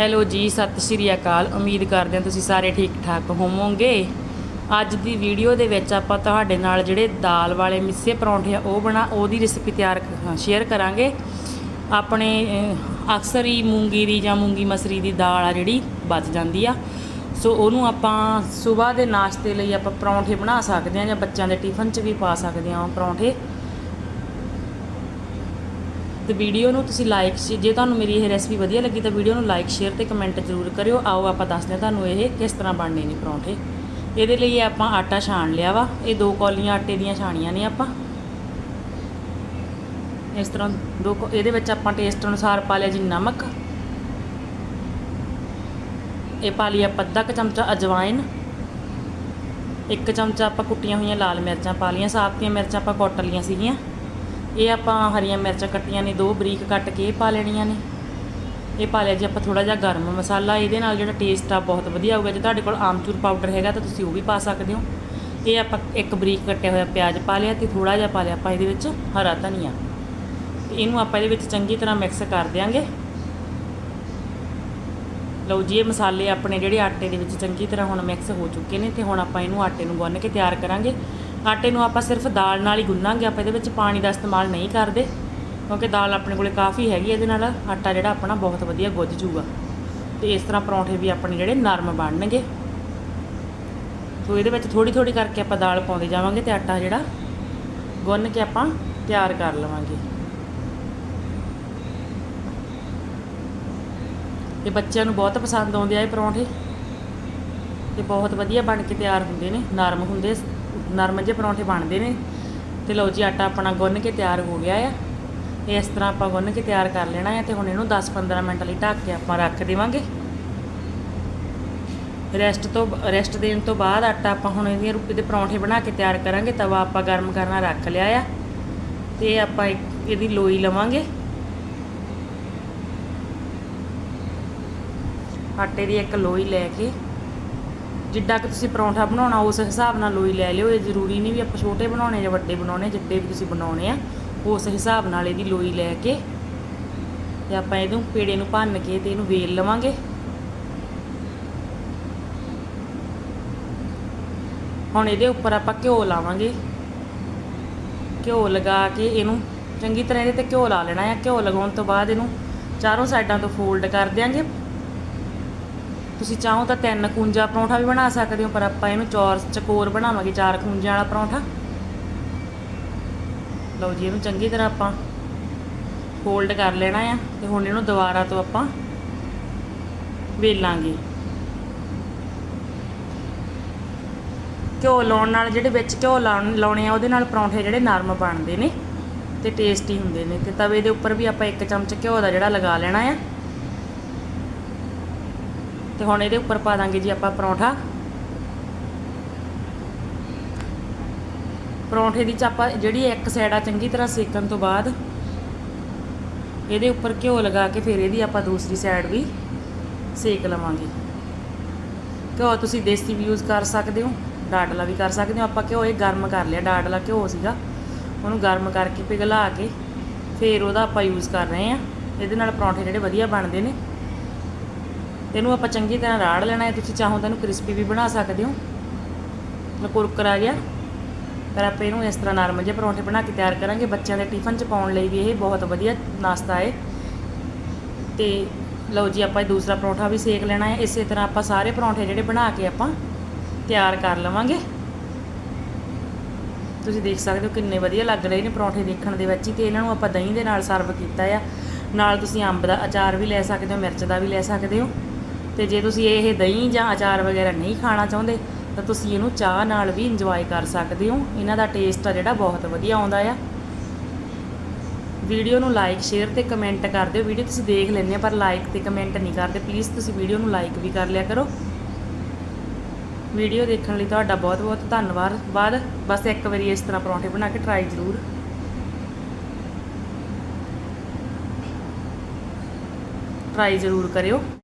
Hello ਜੀ, ਸਤਿ ਸ਼੍ਰੀ ਅਕਾਲ। ਉਮੀਦ ਕਰਦੇ ਹਾਂ ਤੁਸੀਂ ਸਾਰੇ ਠੀਕ ਠਾਕ ਹੋਵੋਗੇ। ਅੱਜ ਦੀ ਵੀਡੀਓ ਦੇ ਵਿੱਚ ਆਪਾਂ ਤੁਹਾਡੇ ਨਾਲ ਜਿਹੜੇ ਦਾਲ ਵਾਲੇ ਮਿੱਸੇ ਪਰੌਂਠੇ ਆ, ਉਹ ਬਣਾ, ਉਹਦੀ ਰੈਸਿਪੀ ਤਿਆਰ ਸ਼ੇਅਰ ਕਰਾਂਗੇ। ਆਪਣੇ ਅਕਸਰ ਹੀ ਮੂੰਗੀ ਦੀ ਜਾਂ ਮੂੰਗੀ ਮਸਰੀ ਦੀ ਦਾਲ ਆ ਜਿਹੜੀ, ਬਚ ਜਾਂਦੀ ਆ। ਸੋ ਉਹਨੂੰ ਆਪਾਂ ਸਵੇਰ ਦੇ ਨਾਸ਼ਤੇ ਲਈ ਆਪਾਂ ਪਰੌਂਠੇ ਬਣਾ ਸਕਦੇ ਹਾਂ ਜਾਂ ਬੱਚਿਆਂ ਦੇ ਟਿਫਨ 'ਚ ਵੀ ਪਾ ਸਕਦੇ ਹਾਂ ਉਹ ਪਰੌਂਠੇ। ਤੇ ਵੀਡੀਓ ਨੂੰ ਤੁਸੀਂ ਲਾਈਕ ਜੇ ਤੁਹਾਨੂੰ ਮੇਰੀ ਇਹ ਰੈਸਪੀ ਵਧੀਆ ਲੱਗੀ ਤਾਂ ਵੀਡੀਓ ਨੂੰ ਲਾਈਕ ਸ਼ੇਅਰ ਤੇ ਕਮੈਂਟ ਜ਼ਰੂਰ ਕਰਿਓ। ਆਓ, ਆਪਾਂ ਦੱਸਦੇ ਹਾਂ ਤੁਹਾਨੂੰ ਇਹ ਕਿਸ ਤਰ੍ਹਾਂ ਬਣਨੇ ਨੇ ਪਰੌਂਠੇ। ਇਹਦੇ ਲਈ ਆਪਾਂ ਆਟਾ ਛਾਣ ਲਿਆ ਵਾ। ਇਹ ਦੋ ਕੌਲੀਆਂ ਆਟੇ ਦੀਆਂ ਛਾਣੀਆਂ ਨੇ ਆਪਾਂ। ਇਸ ਤਰ੍ਹਾਂ ਦੋ ਕੌ- ਇਹਦੇ ਵਿੱਚ ਆਪਾਂ ਟੇਸਟ ਅਨੁਸਾਰ ਪਾ ਲਿਆ ਜੀ ਨਮਕ। ਇਹ ਪਾ ਲਈ ਆਪਾਂ ਅੱਧਾ ਕੁ ਚਮਚਾ ਅਜਵਾਇਨ ਇੱਕ ਚਮਚਾ ਆਪਾਂ ਕੁੱਟੀਆਂ ਹੋਈਆਂ ਲਾਲ ਮਿਰਚਾਂ ਪਾ ਲਈਆਂ। ਸਾਬਤੀਆਂ ਮਿਰਚਾਂ ਆਪਾਂ ਕੁੱਟ ਲਈਆਂ ਸੀਗੀਆਂ। ਇਹ ਆਪਾਂ ਹਰੀਆਂ ਮਿਰਚਾਂ ਕੱਟੀਆਂ ਨੇ, ਦੋ ਬਰੀਕ ਕੱਟ ਕੇ ਇਹ ਪਾ ਲੈਣੀਆਂ ਨੇ। ਇਹ ਪਾ ਲਿਆ ਜੀ, ਆਪਾਂ ਥੋੜਾ ਜਿਹਾ ਗਰਮ ਮਸਾਲਾ, ਇਹਦੇ ਨਾਲ ਜਿਹੜਾ ਟੇਸਟ ਆ ਬਹੁਤ ਵਧੀਆ ਆਊਗਾ। ਜੇ ਤੁਹਾਡੇ ਕੋਲ ਆਮਚੂਰ ਪਾਊਡਰ ਹੈਗਾ ਤਾਂ ਤੁਸੀਂ ਉਹ ਵੀ ਪਾ ਸਕਦੇ ਹੋ। ਇਹ ਆਪਾਂ ਇੱਕ ਬਰੀਕ ਕੱਟਿਆ ਹੋਇਆ ਪਿਆਜ਼ ਪਾ ਲਿਆ ਤੇ ਥੋੜਾ ਜਿਹਾ ਪਾ ਲਿਆ ਆਪਾਂ ਇਹਦੇ ਵਿੱਚ ਹਰਾ ਧਨੀਆ। ਤੇ ਇਹਨੂੰ ਆਪਾਂ ਇਹਦੇ ਵਿੱਚ ਚੰਗੀ ਤਰ੍ਹਾਂ ਮਿਕਸ ਕਰ ਦਿਆਂਗੇ। ਲਓ ਜੀ, ਇਹ ਮਸਾਲੇ ਆਪਣੇ ਜਿਹੜੇ ਆਟੇ ਦੇ ਵਿੱਚ ਚੰਗੀ ਤਰ੍ਹਾਂ ਹੁਣ ਮਿਕਸ ਹੋ ਚੁੱਕੇ ਨੇ ਤੇ ਹੁਣ ਆਪਾਂ ਇਹਨੂੰ ਆਟੇ ਨੂੰ ਗੁੰਨ ਕੇ ਤਿਆਰ ਕਰਾਂਗੇ। ਆਟੇ ਨੂੰ ਆਪਾਂ ਸਿਰਫ ਦਾਲ ਨਾਲ ਹੀ ਗੁੰਨਾਂਗੇ, ਆਪਾਂ ਇਹਦੇ ਵਿੱਚ ਪਾਣੀ ਦਾ ਇਸਤੇਮਾਲ ਨਹੀਂ ਕਰਦੇ, ਕਿਉਂਕਿ ਦਾਲ ਆਪਣੇ ਕੋਲੇ ਕਾਫੀ ਹੈਗੀ ਇਹਦੇ ਨਾਲ ਆਟਾ ਜਿਹੜਾ ਆਪਣਾ ਬਹੁਤ ਵਧੀਆ ਗੁੱਝ ਜੂਗਾ ਤੇ ਇਸ ਤਰ੍ਹਾਂ ਪਰੌਂਠੇ ਵੀ ਆਪਣੇ ਜਿਹੜੇ ਨਰਮ ਬਣਨਗੇ। ਸੋ ਇਹਦੇ ਵਿੱਚ ਥੋੜੀ ਥੋੜੀ ਕਰਕੇ ਆਪਾਂ ਦਾਲ ਪਾਉਂਦੇ ਜਾਵਾਂਗੇ ਤੇ ਆਟਾ ਜਿਹੜਾ ਗੁੰਨ ਕੇ ਆਪਾਂ ਤਿਆਰ ਕਰ ਲਵਾਂਗੇ। ਤੇ ਬੱਚਿਆਂ ਨੂੰ ਬਹੁਤ ਪਸੰਦ ਆਉਂਦੇ ਆ ਇਹ ਪਰੌਂਠੇ। ਤੇ ਬਹੁਤ ਵਧੀਆ ਬਣ ਕੇ ਤਿਆਰ ਹੁੰਦੇ ਨੇ, ਨਰਮ ਹੁੰਦੇ ਨਰਮ ਜਿਹੇ ਪਰੌਂਠੇ ਬਣਦੇ ਨੇ। ਤੇ ਲਓ ਜੀ, ਆਟਾ ਆਪਣਾ ਗੁੰਨ ਕੇ ਤਿਆਰ ਹੋ ਗਿਆ ਆ। ਇਸ ਤਰ੍ਹਾਂ ਆਪਾਂ ਗੁੰਨ ਕੇ ਤਿਆਰ ਕਰ ਲੈਣਾ ਹੈ ਤੇ ਹੁਣ ਇਹਨੂੰ 10-15 ਮਿੰਟ ਲਈ ਢੱਕ ਕੇ ਆਪਾਂ ਰੱਖ ਦੇਵਾਂਗੇ। ਰੈਸਟ ਤੋਂ ਰੈਸਟ ਦੇਣ ਤੋਂ ਬਾਅਦ ਆਟਾ ਆਪਾਂ ਹੁਣ ਇਹਦੀਆਂ ਰੁਪਏ ਦੇ ਪਰੌਂਠੇ ਬਣਾ ਕੇ ਤਿਆਰ ਕਰਾਂਗੇ। ਤਵਾ ਆਪਾਂ ਗਰਮ ਕਰਨਾ ਰੱਖ ਲਿਆ ਆ। ਤੇ ਆਪਾਂ ਇੱਕ- ਇਹਦੀ ਲੋਈ ਲਵਾਂਗੇ। ਆਟੇ ਦੀ ਇੱਕ ਲੋਈ ਲੈ ਕੇ ਜਿੱਡਾ ਕਿ ਤੁਸੀਂ ਪਰੌਂਠਾ ਬਣਾਉਣਾ, ਉਸ ਹਿਸਾਬ ਨਾਲ ਲੋਈ ਲੈ ਲਿਓ। ਇਹ ਜ਼ਰੂਰੀ ਨਹੀਂ ਵੀ ਆਪਾਂ ਛੋਟੇ ਬਣਾਉਣੇ ਜਾਂ ਵੱਡੇ ਬਣਾਉਣੇ, ਜਿੱਡੇ ਵੀ ਤੁਸੀਂ ਬਣਾਉਣੇ ਆ, ਉਸ ਹਿਸਾਬ ਨਾਲ ਇਹਦੀ ਲੋਈ ਲੈ ਕੇ ਤੇ ਆਪਾਂ ਇਹਨੂੰ ਪੇੜੇ ਨੂੰ ਭੰਨ ਕੇ ਤੇ ਇਹਨੂੰ ਵੇਲ ਲਵਾਂਗੇ। ਹੁਣ ਇਹਦੇ ਉੱਪਰ ਆਪਾਂ ਘਿਓ ਲਾਵਾਂਗੇ। ਘਿਓ ਲਗਾ ਕੇ ਇਹਨੂੰ ਚੰਗੀ ਤਰ੍ਹਾਂ ਇਹਦੇ ਤੇ ਘਿਓ ਲਾ ਲੈਣਾ ਹੈ ਘਿਓ ਲਗਾਉਣ ਤੋਂ ਬਾਅਦ ਇਹਨੂੰ ਚਾਰੋਂ ਸਾਈਡਾਂ ਤੋਂ ਫੋਲਡ ਕਰ ਦਿਆਂਗੇ। ਤੁਸੀਂ ਚਾਹੋ ਤਾਂ ਤਿੰਨ ਕੁੰਜਾ ਪਰੌਂਠਾ ਵੀ ਬਣਾ ਸਕਦੇ ਹੋ, ਪਰ ਆਪਾਂ ਇਹਨੂੰ ਚੌਰ ਚਕੋਰ ਬਣਾਵਾਂਗੇ, ਚਾਰ ਖੂੰਜਿਆਂ ਵਾਲਾ ਪਰੌਂਠਾ। ਲਓ ਜੀ, ਇਹਨੂੰ ਚੰਗੀ ਤਰ੍ਹਾਂ ਆਪਾਂ ਫੋਲਡ ਕਰ ਲੈਣਾ ਆ ਤੇ ਹੁਣ ਇਹਨੂੰ ਦੁਬਾਰਾ ਤੋਂ ਆਪਾਂ ਵੇਲਾਂਗੇ। ਘਿਓ ਲਾਉਣ ਨਾਲ ਜਿਹੜੇ ਵਿੱਚ ਘਿਓ ਲਾਉਣ, ਲਾਉਣੇ ਆ, ਉਹਦੇ ਨਾਲ ਪਰੌਂਠੇ ਜਿਹੜੇ ਨਰਮ ਬਣਦੇ ਨੇ ਤੇ ਟੇਸਟੀ ਹੁੰਦੇ ਨੇ ਤੇ ਤਵੇ ਦੇ ਉੱਪਰ ਵੀ ਆਪਾਂ ਇੱਕ ਚਮਚ ਘਿਓ ਦਾ ਜਿਹੜਾ ਲਗਾ ਲੈਣਾ ਆ। ਤੇ ਹੁਣ ਇਹਦੇ ਉੱਪਰ ਪਾ ਦਾਂਗੇ ਜੀ ਆਪਾਂ ਪਰੌਂਠਾ। ਪਰੌਂਠੇ ਦੀ ਚਾਪਾ ਜਿਹੜੀ ਇੱਕ ਸਾਈਡ ਆ ਚੰਗੀ ਤਰ੍ਹਾਂ ਸੇਕਣ ਤੋਂ ਬਾਅਦ ਇਹਦੇ ਉੱਪਰ ਘਿਓ ਲਗਾ ਕੇ ਫਿਰ ਇਹਦੀ ਆਪਾਂ ਦੂਸਰੀ ਸਾਈਡ ਵੀ ਸੇਕ ਲਵਾਂਗੇ। ਘਿਓ ਤੁਸੀਂ ਦੇਸੀ ਵੀ ਯੂਜ਼ ਕਰ ਸਕਦੇ ਹੋ, ਡਾਡਲਾ ਵੀ ਕਰ ਸਕਦੇ ਹੋ। ਆਪਾਂ ਘਿਓ ਇਹ ਗਰਮ ਕਰ ਲਿਆ, ਡਾਡਲਾ ਘਿਓ ਸੀਗਾ। ਉਹਨੂੰ ਗਰਮ ਕਰਕੇ ਪਿਘਲਾ ਕੇ ਫਿਰ ਉਹਦਾ ਆਪਾਂ ਯੂਜ਼ ਕਰ ਰਹੇ ਆ ਇਹਦੇ ਨਾਲ ਪਰੌਂਠੇ ਜਿਹੜੇ ਵਧੀਆ ਬਣਦੇ ਨੇ। ਇਹਨੂੰ ਆਪਾਂ ਚੰਗੀ ਤਰ੍ਹਾਂ ਰਾੜ ਲੈਣਾ ਹੈ, ਤੁਸੀਂ ਚਾਹੋ ਤਾਂ ਇਹਨੂੰ ਕ੍ਰਿਸਪੀ ਵੀ ਬਣਾ ਸਕਦੇ ਹੋ। ਮਤਲਬ ਆ ਗਿਆ। ਪਰ ਆਪਾਂ ਇਹਨੂੰ ਇਸ ਤਰ੍ਹਾਂ ਨਾਰਮਲ ਜਿਹੇ ਪਰੌਂਠੇ ਬਣਾ ਕੇ ਤਿਆਰ ਕਰਾਂਗੇ। ਬੱਚਿਆਂ ਦੇ ਟਿਫਨ 'ਚ ਪਾਉਣ ਲਈ ਵੀ ਇਹ ਬਹੁਤ ਵਧੀਆ ਨਾਸ਼ਤਾ ਹੈ। ਤੇ ਲਓ ਜੀ, ਆਪਾਂ ਇਹ ਦੂਸਰਾ ਪਰੌਂਠਾ ਵੀ ਸੇਕ ਲੈਣਾ ਹੈ। ਇਸੇ ਤਰ੍ਹਾਂ ਆਪਾਂ ਸਾਰੇ ਪਰੌਂਠੇ ਜਿਹੜੇ ਬਣਾ ਕੇ ਆਪਾਂ ਤਿਆਰ ਕਰ ਲਵਾਂਗੇ। ਤੁਸੀਂ ਦੇਖ ਸਕਦੇ ਹੋ ਕਿੰਨੇ ਵਧੀਆ ਲੱਗ ਰਹੇ ਨੇ ਪਰੌਂਠੇ ਦੇਖਣ ਦੇ ਵਿੱਚ ਹੀ। ਤੇ ਇਹਨਾਂ ਨੂੰ ਆਪਾਂ ਦਹੀਂ ਦੇ ਨਾਲ ਸਰਵ ਕੀਤਾ ਆ। ਨਾਲ ਤੁਸੀਂ ਅੰਬ ਦਾ ਅਚਾਰ ਵੀ ਲੈ ਸਕਦੇ ਹੋ, ਮਿਰਚ ਦਾ ਵੀ ਲੈ ਸਕਦੇ ਹੋ। ਤੇ ਜੇ ਤੁਸੀਂ ਇਹ ਦਹੀਂ ਜਾਂ ਅਚਾਰ ਵਗੈਰਾ ਨਹੀਂ ਖਾਣਾ ਚਾਹੁੰਦੇ, ਤਾਂ ਤੁਸੀਂ ਇਹਨੂੰ ਚਾਹ ਨਾਲ ਵੀ ਇੰਜੋਏ ਕਰ ਸਕਦੇ ਹੋ। ਇਹਨਾਂ ਦਾ ਟੇਸਟ ਆ ਜਿਹੜਾ ਬਹੁਤ ਵਧੀਆ ਆਉਂਦਾ ਆ। ਵੀਡੀਓ ਨੂੰ ਲਾਈਕ ਸ਼ੇਅਰ ਤੇ ਕਮੈਂਟ ਕਰ ਦਿਓ। ਵੀਡੀਓ ਤੁਸੀਂ ਦੇਖ ਲੈਂਦੇ ਆ, ਪਰ ਲਾਈਕ ਤੇ ਕਮੈਂਟ ਨਹੀਂ ਕਰਦੇ। ਪਲੀਜ਼ ਤੁਸੀਂ ਵੀਡੀਓ ਨੂੰ ਲਾਈਕ ਵੀ ਕਰ ਲਿਆ ਕਰੋ। ਵੀਡੀਓ ਦੇਖਣ ਲਈ ਤੁਹਾਡਾ ਬਹੁਤ ਬਹੁਤ ਧੰਨਵਾਦ। ਬਾਅਦ ਬਸ ਇੱਕ ਵਾਰੀ ਇਸ ਤਰ੍ਹਾਂ ਪਰੌਂਠੇ ਬਣਾ ਕੇ ਟਰਾਈ ਜ਼ਰੂਰ। ਟਰਾਈ ਜ਼ਰੂਰ ਕਰਿਓ।